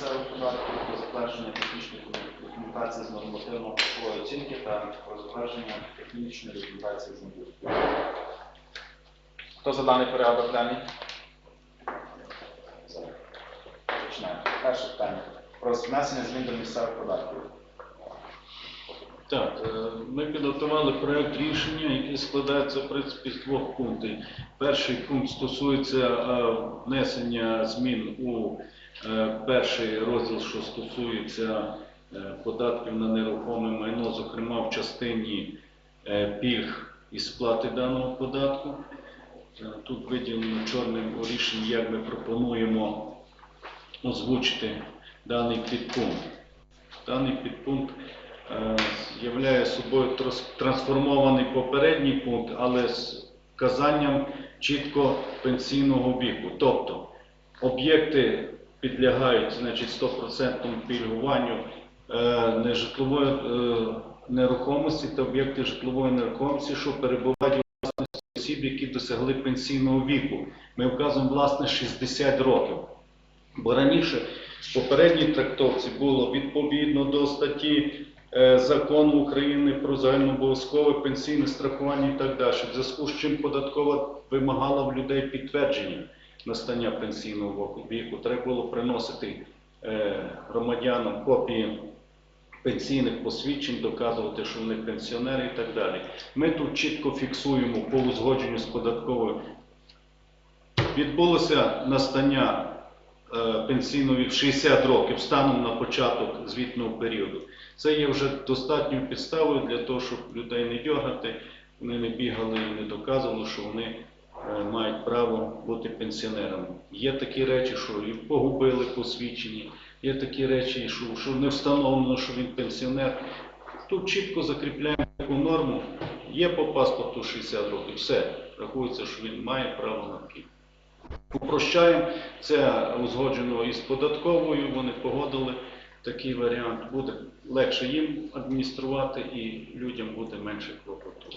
місцевих податків, про затвердження технічної документації з нормативно-грошової оцінки та про затвердження технічної документації з набутку. Хто за даний порядок денний? Починаємо. Перше питання. Про внесення змін до місцевих податків. Так, е, ми підготували проект рішення, який складається в принципі з двох пунктів. Перший пункт стосується е, внесення змін у перший розділ, що стосується е, податків на нерухоме майно, зокрема в частині е, пільг і сплати даного податку. Е, Тут виділено чорним у рішенні, як ми пропонуємо озвучити даний підпункт. Даний підпункт е, являє собою трансформований попередній пункт, але з вказанням чітко пенсійного віку. Тобто об'єкти підлягають значить, 100% пільгуванню е, нежитлової е, нерухомості та об'єкти житлової нерухомості, що перебувають у власності осіб, які досягли пенсійного віку. Ми вказуємо власне 60 років. Бо раніше в попередній трактовці було відповідно до статті е, закону України про загальнообов'язкове пенсійне страхування і так далі. В зв'язку з чим податкова вимагала в людей підтвердження настання пенсійного віку. Треба було приносити е, громадянам копії пенсійних посвідчень, доказувати, що вони пенсіонери і так далі. Ми тут чітко фіксуємо по узгодженню з податковою. Відбулося настання е, пенсійного віку 60 років станом на початок звітного періоду. Це є вже достатньою підставою для того, щоб людей не дьогати, вони не бігали і не доказували, що вони мають право бути пенсіонерами. Є такі речі, що і погубили посвідчені, є такі речі, що, що не встановлено, що він пенсіонер. Тут чітко закріпляємо таку норму. Є по паспорту 60 років, все, рахується, що він має право на пільгу. Упрощаємо, це узгоджено із податковою, вони погодили такий варіант. Буде легше їм адмініструвати і людям буде менше клопоту.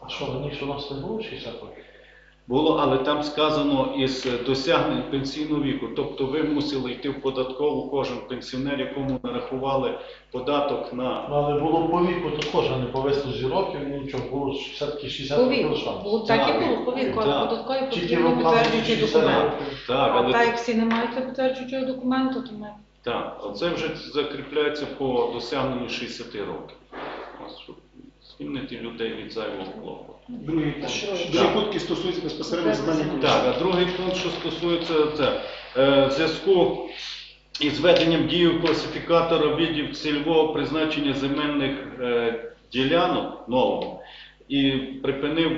А що, раніше у нас не було 60 років? Було, але там сказано із досягнень пенсійного віку. Тобто ви мусили йти в податкову, кожен пенсіонер, якому нарахували податок на Ну, але було по віку також, а не по вислузі років, нічого, було все-таки 60 років. Було так і було, по віку, Так. але податкові Тільки потрібно ви вказуєте підтверджуючий 60 документ. років. так, А але так як всі не мають підтверджуючого документу, то ми Так, оце вже закріпляється по досягненню 60 років. Ось, щоб звільнити людей від зайвого клопоту. Другий пункт. Стосується безпосередньо завдання комісії. Так, а другий пункт, що стосується це, е, в зв'язку із введенням дію класифікатора видів цільового призначення земельних е, ділянок нового і припинив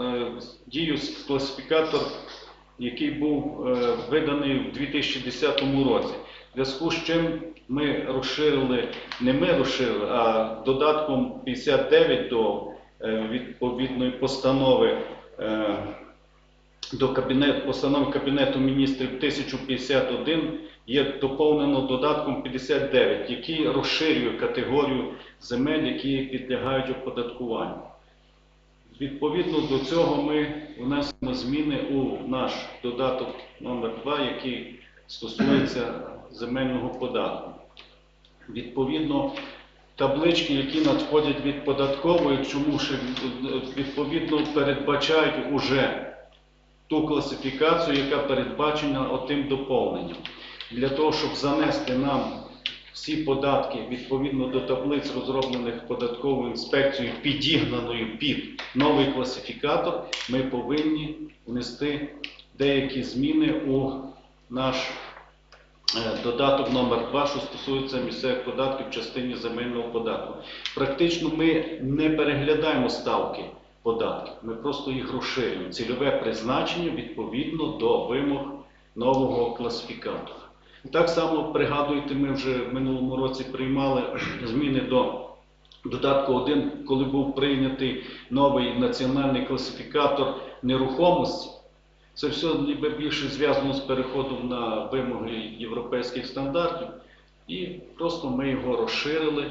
е, дію с- класифікатор, який був е, виданий в 2010 році. В зв'язку з чим ми розширили, не ми розширили, а додатком 59 до е, відповідної постанови е, до кабінету, постанови Кабінету міністрів 1051 є доповнено додатком 59, який розширює категорію земель, які підлягають оподаткуванню. Відповідно до цього ми внесемо зміни у наш додаток номер 2 який стосується земельного податку. Відповідно, таблички, які надходять від податкової, чому ще відповідно передбачають уже ту класифікацію, яка передбачена отим доповненням. Для того, щоб занести нам всі податки відповідно до таблиць, розроблених податковою інспекцією, підігнаною під новий класифікатор, ми повинні внести деякі зміни у наш додаток номер 2 що стосується місцевих податків в частині земельного податку. Практично ми не переглядаємо ставки податків, ми просто їх розширюємо. Цільове призначення відповідно до вимог нового класифікатора. Так само пригадуєте, ми вже в минулому році приймали зміни до додатку 1, коли був прийнятий новий національний класифікатор нерухомості. Це все ніби більше зв'язано з переходом на вимоги європейських стандартів, і просто ми його розширили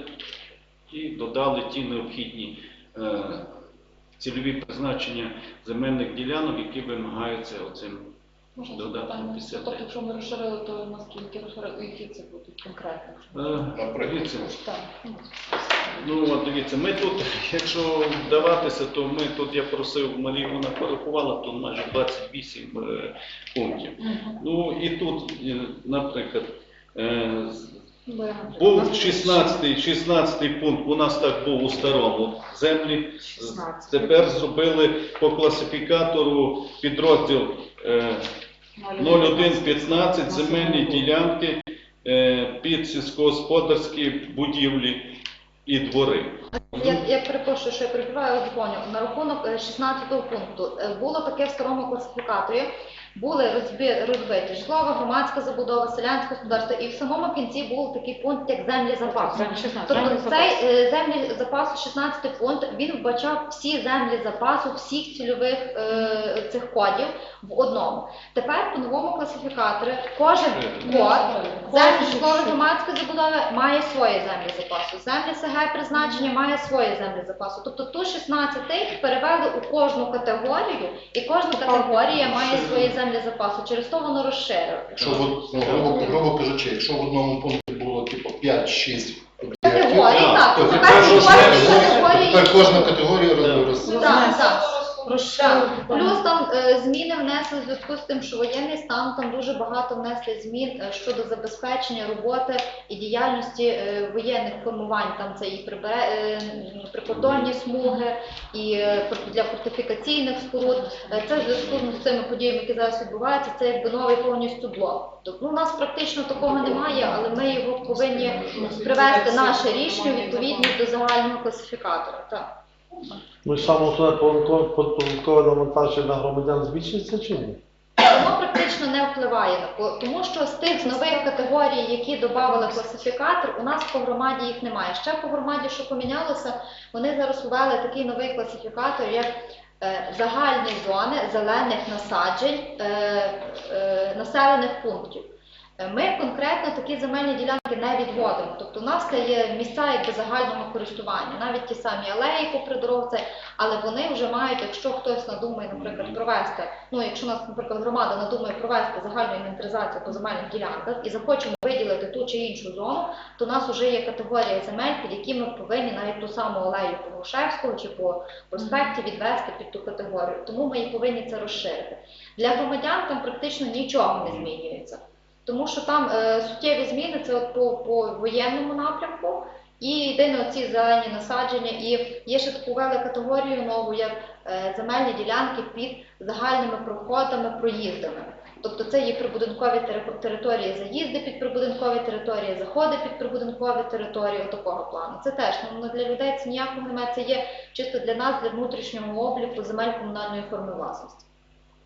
і додали ті необхідні е, цільові призначення земельних ділянок, які вимагаються оцим Можна додатком? 53. Тобто, якщо ми розширили, то наскільки розширили, які це будуть конкретно? Е, Так. Ну, от дивіться, ми тут, якщо вдаватися, то ми тут я просив Марію, вона порахувала, то майже 28 е, пунктів. Ну і тут, е, наприклад, е, був 16, 16 пункт, у нас так був у старому землі. 16. Тепер зробили по класифікатору підрозділ е, 0115 земельні ділянки е, під сільськогосподарські будівлі і двори. Я, я перепрошую, що я перебиваю доповню. На рахунок е, 16 пункту Е, було таке в старому класифікаторі. Були розбі, розбиті житлова, громадська забудова, селянське господарство, і в самому кінці був такий пункт, як землі запасу. Землі 16, Тобто землі цей запасу. е, землі запасу 16 пункт він вбачав всі землі запасу всіх цільових е, цих кодів в одному. Тепер по новому класифікаторі кожен код землі житлової громадської забудови має свої землі запасу. Землі СГ призначення має свої землі запасу. Тобто ту 16 перевели у кожну категорію, і кожна категорія має свої землі запасу. Через то воно розширило. Якщо в- ну, грубо, грубо кажучи, якщо в одному пункті було типу 5-6 Категорії, Так, то тепер вже розширили. категорії тепер кожна категорія Так. роз- роз- Так, так. Розширили. Так. Плюс там е, зміни внесли в зв'язку з тим, що воєнний стан там дуже багато внесли змін е, щодо забезпечення роботи і діяльності е, воєнних формувань. Там це і прибере е, прикордонні смуги, і е, фор- для фортифікаційних споруд. Е, Це в зв'язку з цими подіями, які зараз відбуваються. Це якби новий повністю блок. Тобто ну, у нас практично такого немає, але ми його повинні привести наше рішення у відповідність до загального класифікатора. Так. Ну саме основне податкове навантаження на громадян збільшується чи ні? Воно практично не впливає тому що з тих нових категорій, які додали класифікатор, у нас по громаді їх немає. Ще по громаді, що помінялося, вони зараз ввели такий новий класифікатор, як е, загальні зони зелених насаджень е, е, населених пунктів. Ми конкретно такі земельні ділянки не відводимо. Тобто у нас це є місця якби загального користування, навіть ті самі алеї попри дорогу, але вони вже мають, якщо хтось надумає, наприклад, провести, ну якщо у нас, наприклад, громада надумає провести загальну інвентаризацію по земельних ділянках і захочемо виділити ту чи іншу зону, то у нас вже є категорія земель, під які ми повинні навіть ту саму алею по Грушевського чи по проспекті відвести під ту категорію. Тому ми повинні це розширити. Для громадян там практично нічого не змінюється. Тому що там е, суттєві зміни це от по, по воєнному напрямку, і єдине оці зелені насадження, і є ще таку ввели категорію нову, як е, земельні ділянки під загальними проходами, проїздами. Тобто це є прибудинкові території, заїзди під прибудинкові території, заходи під прибудинкові території, такого плану. Це теж ну, для людей це ніякого немає. Це є чисто для нас, для внутрішнього обліку земель комунальної форми власності.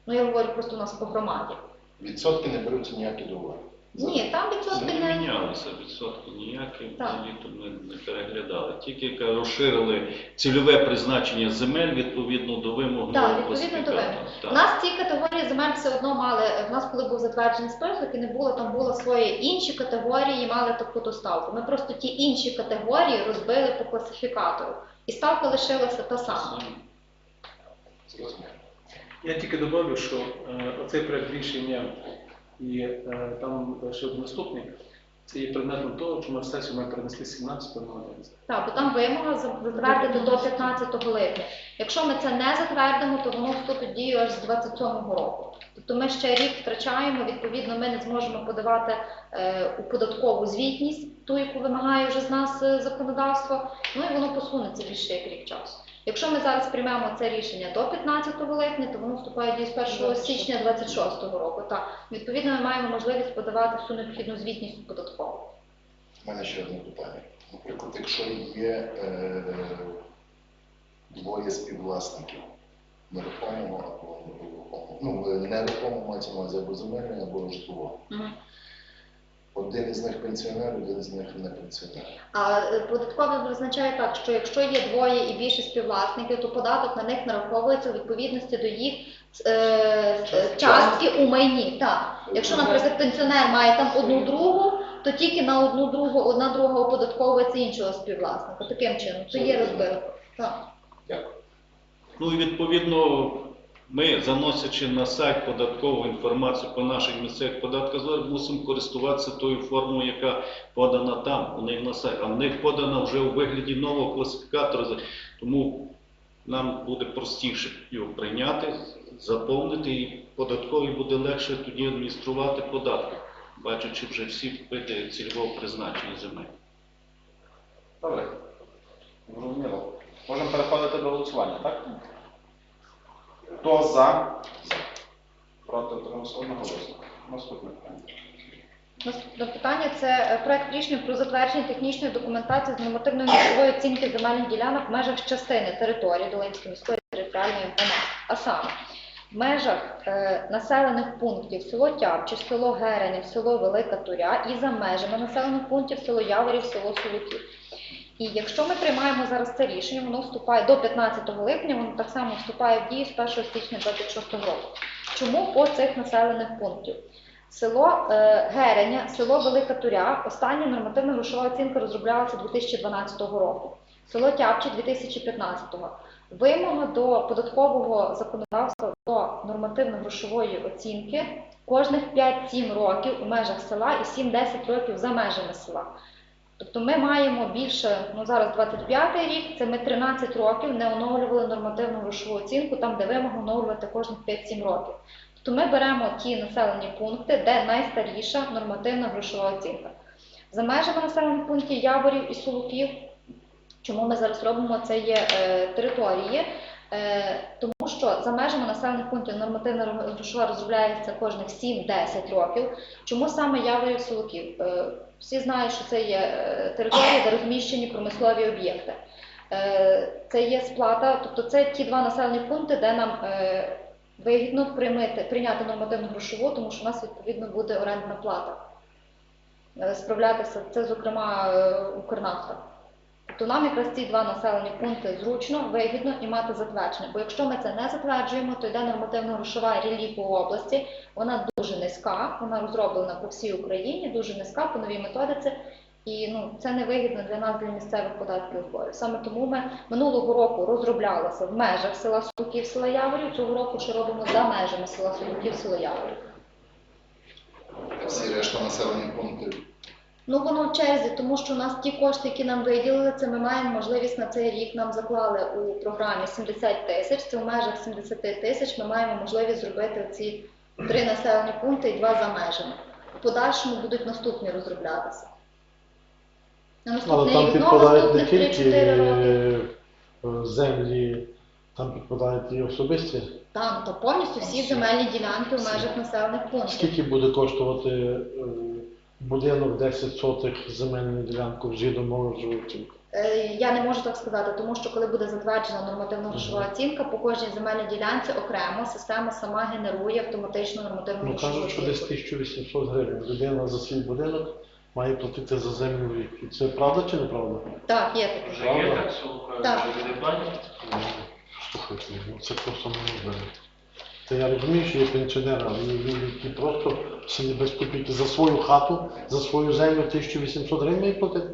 Ну я говорю просто у нас по громаді. Відсотки не беруться ніякі до уваги. Ні, там відсотки Не не мінялися відсотки ніякі, Так. взагалі тут не, не переглядали. Тільки яка розширили цільове призначення земель відповідно до вимог Так, нового відповідно до класифікатора. вимог. Так. У нас ці категорії земель все одно мали. В нас, коли був затверджений список, і не було там було свої інші категорії, мали таку ту ставку. Ми просто ті інші категорії розбили по класифікатору, і ставка лишилася та сама. Зрозуміло. Я тільки добавлю, що е, оцей рішення і е, там ще один наступний, це є предметом того, що ми в сесію ми перенесли 17 на 11. Так, бо там вимога за- затвердити до 15 липня. Якщо ми це не затвердимо, то воно вступить дію аж з 27-го року. Тобто ми ще рік втрачаємо, відповідно, ми не зможемо подавати е, у податкову звітність, ту, яку вимагає вже з нас е, законодавство, ну і воно посунеться більше як рік часу. Якщо ми зараз приймемо це рішення до 15 липня, то воно вступає в дію з 1 січня 26 року. Так, відповідно, ми маємо можливість подавати всю необхідну звітність податкову. У мене ще одне питання. Наприклад, якщо є е, двоє співвласників нерухомого або нерухомого, ну, нерухомого мається на увазі або земельний, або житлового. Мгм. Один із них пенсіонер, один з них не пенсіонер. А е, податковий визначає так, що якщо є двоє і більше співвласників, то податок на них нараховується у відповідності до їх е, е, частки у майні. Так. Якщо, наприклад, пенсіонер має там одну другу, то тільки на одну другу, одна друга оподатковується іншого співвласника. Таким чином, це є розбивка. Так. Дякую. Ну і відповідно, ми, заносячи на сайт податкову інформацію по наших місцевих податках, мусимо користуватися тою формою, яка подана там, у них на сайті. А в них подана вже у вигляді нового класифікатора. Тому нам буде простіше його прийняти, заповнити, і податковий буде легше тоді адмініструвати податки, бачачи вже всі види цільового призначення земель. Добре. Зрозуміло. Можемо переходити до голосування, так? Хто за? Проти утримався одноголосно. Наступне питання. Наступне питання це е, проект рішення про затвердження технічної документації з нормативної грошової оцінки земельних ділянок в межах частини території Долинської міської територіальної громади. А саме в межах е, населених пунктів село Тявче, село Геренів, село Велика Туря і за межами населених пунктів село Яворів, село Солоків. І якщо ми приймаємо зараз це рішення, воно вступає до 15 липня, воно так само вступає в дію з 1 січня 2026 року. Чому по цих населених пунктів? Село е, Гереня, село Велика Туря, остання нормативна грошова оцінка розроблялася 2012 року. Село Тяпче 2015. Вимога до податкового законодавства до нормативно-грошової оцінки кожних 5-7 років у межах села і 7-10 років за межами села. Тобто ми маємо більше, ну зараз 25 рік, це ми 13 років не оновлювали нормативну грошову оцінку, там де вимога оновлювати кожних 5-7 років. Тобто ми беремо ті населені пункти, де найстаріша нормативна грошова оцінка. За межами населених пунктів Яворів і Солуків, чому ми зараз робимо це є е, території, е, тому що за межами населених пунктів нормативна грошова розробляється кожних 7-10 років. Чому саме Яворів і Солуків? Е, всі знають, що це є територія, території, де розміщені промислові об'єкти. Е, Це є сплата, тобто це ті два населені пункти, де нам е, вигідно приймати, прийняти нормативну грошову, тому що у нас відповідно буде орендна плата. Е, Справлятися, це, зокрема, е, Укрнафта. Тобто нам якраз ці два населені пункти зручно, вигідно і мати затвердження. Бо якщо ми це не затверджуємо, то йде нормативна грошова рілі по області, вона дуже низька, вона розроблена по всій Україні, дуже низька по новій методиці. І ну, це не вигідно для нас, для місцевих податків зборів. Саме тому ми минулого року розроблялися в межах села Солоків, села Яворів, цього року ще робимо за межами села Солоків, села Яворів. Всі решта населених пунктів. Ну воно в черзі, тому що у нас ті кошти, які нам виділили, це ми маємо можливість на цей рік. Нам заклали у програмі 70 тисяч. Це в межах 70 тисяч. Ми маємо можливість зробити ці три населені пункти і два за межами. В подальшому будуть наступні розроблятися. На Але наступний там підпадають не тільки 3-4 роки. е, землі, там підпадають і особисті. Там то повністю всі земельні ділянки в межах населених пунктів. Скільки буде коштувати е, будинок 10 сотих земельну ділянку згідно мови животів? Е, Я не можу так сказати, тому що коли буде затверджена нормативна грошова оцінка, по кожній земельній ділянці окремо система сама генерує автоматично нормативну Ну грошову кажуть, що десь оцінку. 1800 гривень людина за свій будинок має платити за землю в рік. І Це правда чи неправда? Так, є таке. Вже є так, що Так. буде плані? Слухайте, ну це просто неможливо. Та я розумію, що є пенсіонери, але є люди, які просто самі без копійки за свою хату, за свою землю 1800 гривень мають платити.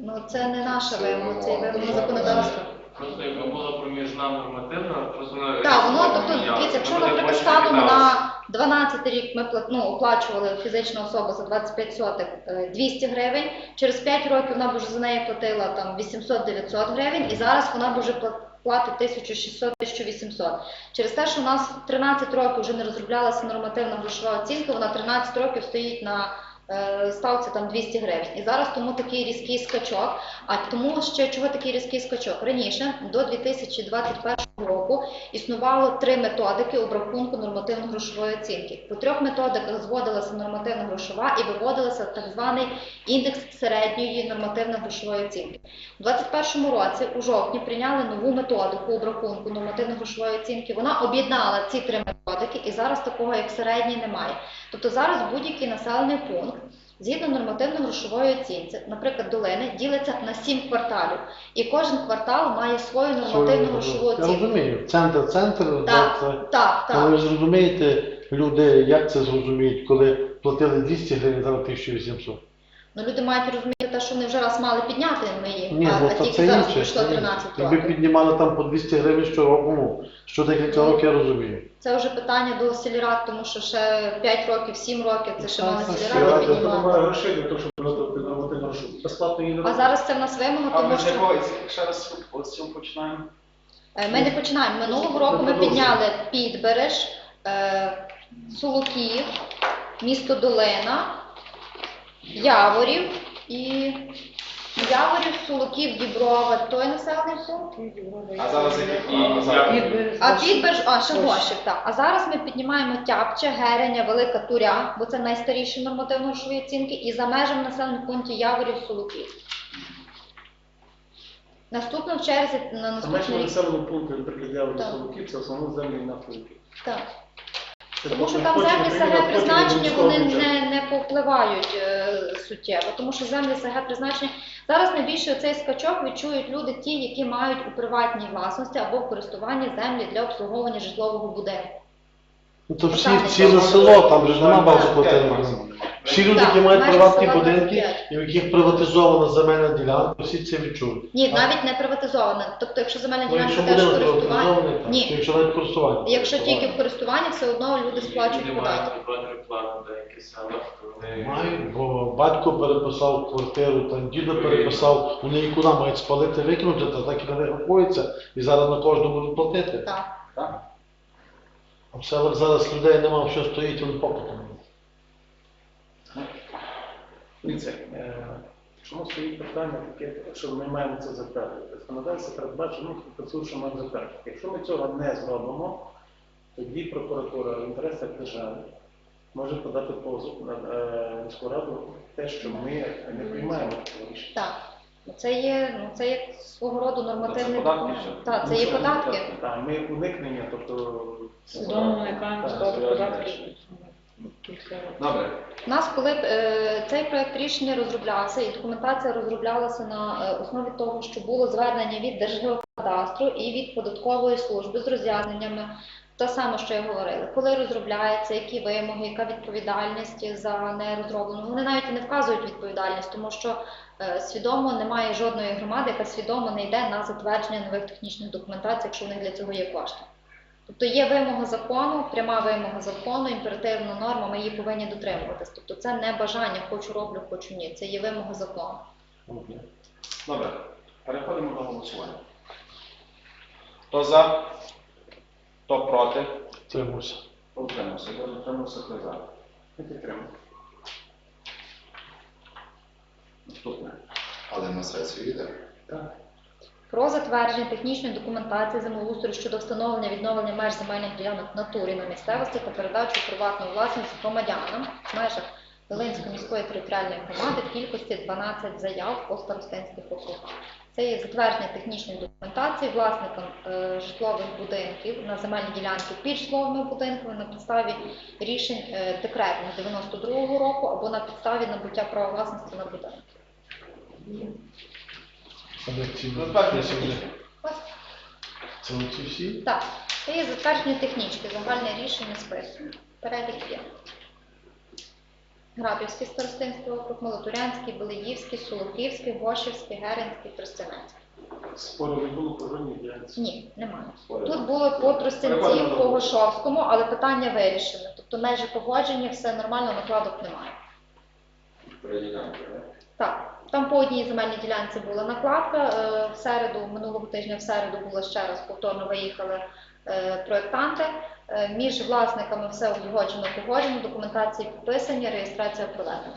Ну це не наша вимога, це вимога вимога законодавства. Просто якби була проміжна нормативна, просто вона... Так, воно тобто дивіться, якщо, наприклад, станом на 12 рік ми плат- ну, оплачували фізичну особу за 25 сотих е, 200 гривень, через 5 років вона б вже за неї платила там 800-900 гривень, і зараз вона б вже пла- платить 1600-1800. Через те, що у нас 13 років вже не розроблялася нормативна грошова оцінка, вона 13 років стоїть на е, ставці там 200 гривень. І зараз тому такий різкий скачок. А тому ще чого такий різкий скачок? Раніше, до 2021 року, існувало три методики обрахунку нормативно-грошової оцінки. По трьох методиках зводилася нормативна грошова і виводилася так званий індекс середньої нормативно-грошової оцінки. У 2021 році, у жовтні, прийняли нову методику обрахунку нормативно-грошової оцінки. Вона об'єднала ці три методики, і зараз такого як середній немає. Тобто зараз будь-який населений пункт. Згідно нормативно-грошової оцінці, наприклад, долини ділиться на сім кварталів, і кожен квартал має свою нормативну грошову Я оцінку. розумію, центр, центр, Так, це- Так, але ви так. зрозумієте, люди, як це зрозуміють, коли платили 200 гривень, зараз 1800. Ну люди мають розуміти те, що вони вже раз мали підняти ми їх, Ні, а, ну а то тільки це зараз інше. пройшло інше. 13 Якби років. піднімали там по 200 гривень щороку, ну, що декілька років я розумію. Це вже питання до сільрад, тому що ще 5 років, 7 років це ще мали сільради немає грошей для того, щоб виготовити нормативну грошову. Безплатно її не А зараз це в нас вимога, А тому ми з що якого ще раз з цього починаємо? Е, Ми не починаємо. Минулого року ми підняли Підбереж, е, Сулуків, місто Долина, Яворів і Яворів, Сулуків, Діброва, той населений пункт. А зараз які зараз? А Підбереж, а так. А зараз ми піднімаємо Тяпче, Гереня, Велика Туря, бо це найстаріші нормативно-грошові оцінки, і за межами населених пунктів Яворів, Сулуків. Наступно в черзі на А наступний менше рік. населені пункти, наприклад, я Так. Соловків, це в основному землі і нафтовики. Так. Тому що там землі СГ призначення вони не, не повпливають е, суттєво, тому що землі СГ призначення зараз найбільше цей скачок відчують люди, ті, які мають у приватній власності або в користуванні землі для обслуговування житлового будинку. Ну то всі Там ціле село, там же ж нема багатоплатильних. Всі люди, Так, які мають приватні будинки, і в яких приватизована земельна ділянка, всі це відчують. Ні, навіть не приватизоване. Тобто, якщо земельна Ну, ділянка якщо теж приватизований, так. ні. Якщо навіть користування. якщо тільки в користуванні, все одно люди сплачують Люди податки. мають квадратний деякі села, то вони... Мають, бо батько переписав квартиру, там дідо переписав, вони і куди мають спалити, викинути, то так і не рахується, і зараз на кожному будуть платити. Так. А в селах зараз людей нема, що стоїть, вони попитом. Дивіться, е, чому стоїть питання таке, що ми маємо це затвердити? Законодавство передбачено, ну, працює, що маємо затвердити. Якщо ми цього не зробимо, тоді прокуратура в інтересах держави може подати позов на е, міську раду те, що ми не приймаємо цього рішення. Так. Ну, Це є, ну, це є свого роду нормативний Це податки документ. Так, це Ну, є податки. Так, ми уникнення, тобто Свідомо уникаємо Так, Добре. У нас, коли е, цей проект рішення розроблявся, і документація розроблялася на е, основі того, що було звернення від Держгеокадастру і від податкової служби з роз'ясненнями, те саме, що я говорила, коли розробляється, які вимоги, яка відповідальність за нерозроблену. Вони навіть і не вказують відповідальність, тому що е, свідомо немає жодної громади, яка свідомо не йде на затвердження нових технічних документацій, якщо в них для цього є кошти. Тобто є вимога закону, пряма вимога закону, імперативна норма, ми її повинні дотримуватись. Тобто це не бажання, хочу роблю, хочу ні. Це є вимога закону. Добре. Переходимо до голосування. Хто за? Хто проти? Тримуся. Хто утримався? Хто утримався, хто за? ми підтримуємо. Наступне. Але на сесію йде. Так. Про затвердження технічної документації землеустрою щодо встановлення відновлення меж земельних ділянок в натурі на місцевості та передачу у приватну власність громадянам в межах Волинської міської територіальної громади в кількості 12 заяв по старостинських округах. Це є затвердження технічної документації власникам е, житлових будинків на земельні ділянки під житловими будинками на підставі рішень е, декретних 92-го року або на підставі набуття права власності на будинок. Але ці Затвердження ці- Це оці всі? Так, це є затвердження технічки, загальне рішення спису. Перелік є. Грабівський старостинський округ, Молотурянський, Белиївський, Сулуківський, Гошівський, Геринський, Тростянецький. Спору не було по жодній діяльності. Ні, немає. Спорів. Тут було по Тростянці, по Гошовському, але питання вирішено. Тобто межі погоджені, все нормально, накладок немає. Так, там по одній земельній ділянці була накладка. е, В середу, минулого тижня, в середу було ще раз повторно виїхали е, проєктанти. Е, Між власниками все узгоджено, погоджено, документації підписані, реєстрація проведена.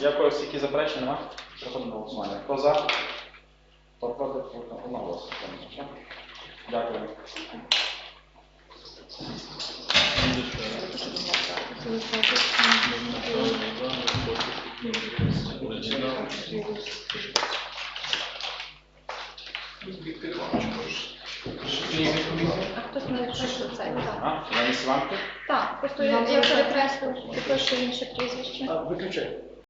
Дякую, всі, які заперечення нема. Переходимо до голосування. Хто за? Хто проти? Одноголосно. Дякую. А хтось не пише це? Так, А, Лариса Іванко? так просто я, я перекреслю, пишу інше прізвище. Виключай.